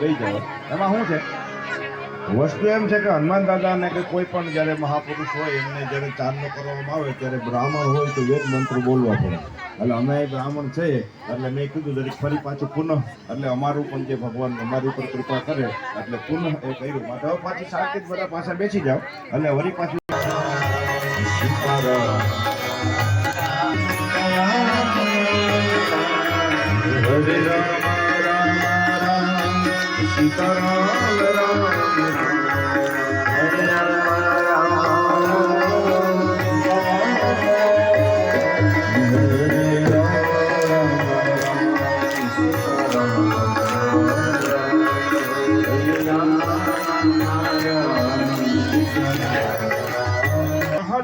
લઈ જાઓ એમાં શું છે? વસ્તુ એમ છે કે હનુમાન દાદાને કે કોઈ પણ જ્યારે મહાપુરુષ હોય એમને જ્યારે ચાંદલો કરવામાં આવે ત્યારે બ્રાહ્મણ હોય તો વેદ મંત્ર બોલવા પડે. એટલે અમે બ્રાહ્મણ છે એટલે મેં કીધું દરેક ફરી પાછું પુનઃ એટલે અમારું પણ જે ભગવાન અમારી ઉપર કૃપા કરે એટલે પુનઃ એ કર્યું. માટે હવે પાછી શાંતિ બધા પાછા બેસી જાઓ. એટલે વળી પાછું હરે રામ.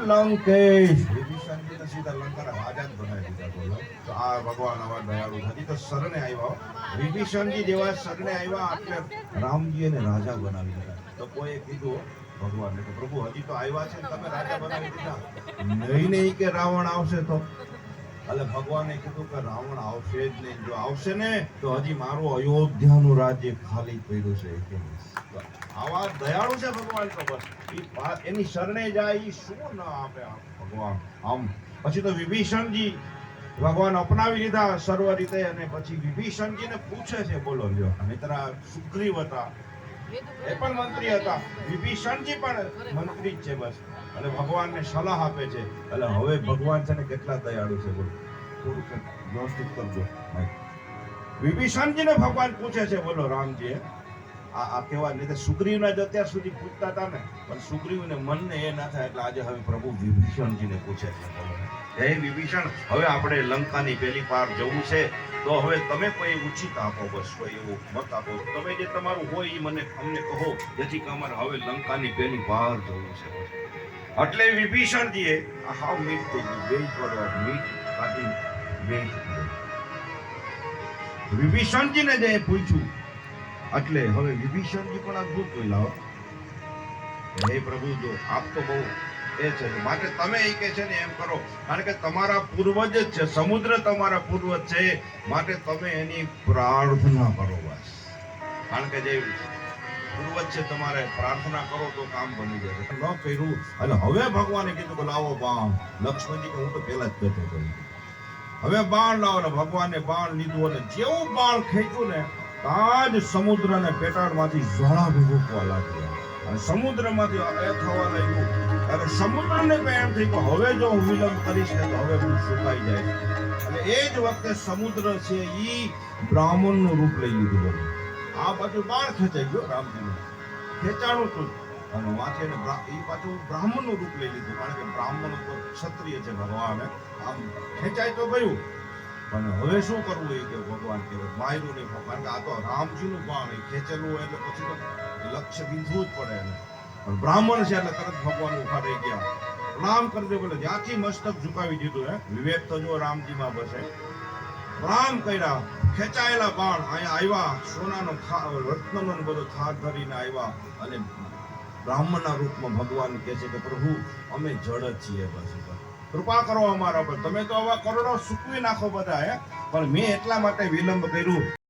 লঙ্কেশ વિભીષણજીને સીધા લંકાના રાજા જ બનાવી દીધા બોલો તો આ ભગવાન આવા દયાળુ હજી તો શરણે આવ્યા વિભીષણજી જેવા શરણે આવ્યા એટલે રામજી એને રાજા બનાવી દીધા. તો કોઈએ કીધું ભગવાન કે પ્રભુ, હજી તો આવ્યા છે તમે રાજા બનાવી દીધા. નહીં નહીં કે રાવણ આવશે તો. એટલે ભગવાને કીધું કે રાવણ આવશે જ નહીં. જો આવશે ને, તો હજી મારું અયોધ્યાનું રાજ્ય ખાલી પડ્યું છે. કે આવા દયાળુ છે ભગવાન તો એની શરણે જાય એ શું ના આપે ભગવાન? આમ, પછી તો વિભીષણજી ભગવાન અપનાવી લીધા સર્વ રીતે અને પછી વિભીષણજીને પૂછે છે, બોલો લ્યો મિત્ર સુગ્રીવ હતા. એ પણ મંત્રી હતા. વિભીષણજી પણ મંત્રી જ છે બસ. અને ભગવાનને સલાહ આપે છે. એટલે હવે ભગવાન છે ને કેટલા દયાળુ છે, બોલો. થોડુંક વ્યવસ્થિત કરજો વિભીષણજીને ભગવાન પૂછે છે, બોલો, રામજી આ કહેવાય નહીં સુગ્રીવને જ અત્યાર સુધી પૂછતા હતા ને. પણ સુગ્રીવને મનને એ ના થાય એટલે આજે હવે પ્રભુ વિભીષણજીને પૂછે છે. હે વિભીષણ, હવે આપણે લંકાની પહેલી પાર જવું છે. તો હવે તમે કોઈ ઉચિત આપો બસ, કોઈ એવું મત આપો. તમે જે તમારું હોય એ મને અમને કહો. જેથી અમારે હવે લંકાની પેલી પાર જવું છે. એટલે વિભીષણજીએ હાવ મીટ થઈ ગયું બે પર મીટ કાઢી બે વિભીષણજીને જે પૂછ્યું એટલે હવે વિભીષણજી પણ અદભુત બોલ્યા હો. પ્રભુ, જો આપ તો બહુ એ છે માટે તમે એ કે છે ને એમ કરો. કારણ કે તમારા પૂર્વજ જ છે, સમુદ્ર તમારા પૂર્વજ છે, માટે તમે એની પ્રાર્થના કરો બસ. કારણ કે જે પૂર્વજ છે, તમારે પ્રાર્થના કરો તો કામ બની જશે ન કર્યું, અને હવે ભગવાને કીધું કે લાવો બાણ. લક્ષ્મણજી કે હું તો પહેલા જ કહેતો હતો. હવે બાણ લાવો ને ભગવાને બાણ લીધું, અને જેવું બાણ ખેંચ્યું ને ત્યાં જ સમુદ્રને પેટાળમાંથી જ્વાળા ભૂકવા લાગ્યા. અને સમુદ્રમાંથી એ થવા લાગ્યું. અને સમુદ્રને પણ એમ થઈ કે હવે જો હું વિલંબ કરીશ તો હવે હું સુકાઈ જાય અને એ જ વખતે સમુદ્ર છે એ બ્રાહ્મણનું રૂપ લઈ લીધું આ બાજુ બાર ખેંચાઈ ગયો રામજીનું. ખેંચાણું તું અને માથે એ પાછું બ્રાહ્મણનું રૂપ લઈ લીધું. કારણ કે બ્રાહ્મણ ક્ષત્રિય છે ભગવાન. આમ ખેંચાય તો ગયું. પણ હવે શું કરવું એ કે ભગવાન કે માયરું નહીં કારણ કે આ તો રામજીનું બાણ એ ખેંચેલું એટલે પછી તો લક્ષ્ય બીંધવું જ પડે એને. પણ બ્રાહ્મણ છે એટલે તરત ભગવાન ઊભા રહી ગયા. પ્રણામ કરી દે બોલે. જ્યાંથી મસ્તક ઝુકાવી દીધું હે, વિવેક તો જો રામજીમાં બસે. પ્રણામ કર્યા, ખેંચાયેલા બાણ અહીંયા આવ્યા, સોનાનો રત્નનો બધો થાક ધરીને આવ્યા અને બ્રાહ્મણના રૂપમાં ભગવાન કહે છે કે પ્રભુ, અમે જડ છીએ બસ કૃપા કરો અમારા પર. તમે તો આવા કરોડો સૂકવી નાખો બધા, હે? પણ મેં એટલા માટે વિલંબ કર્યું.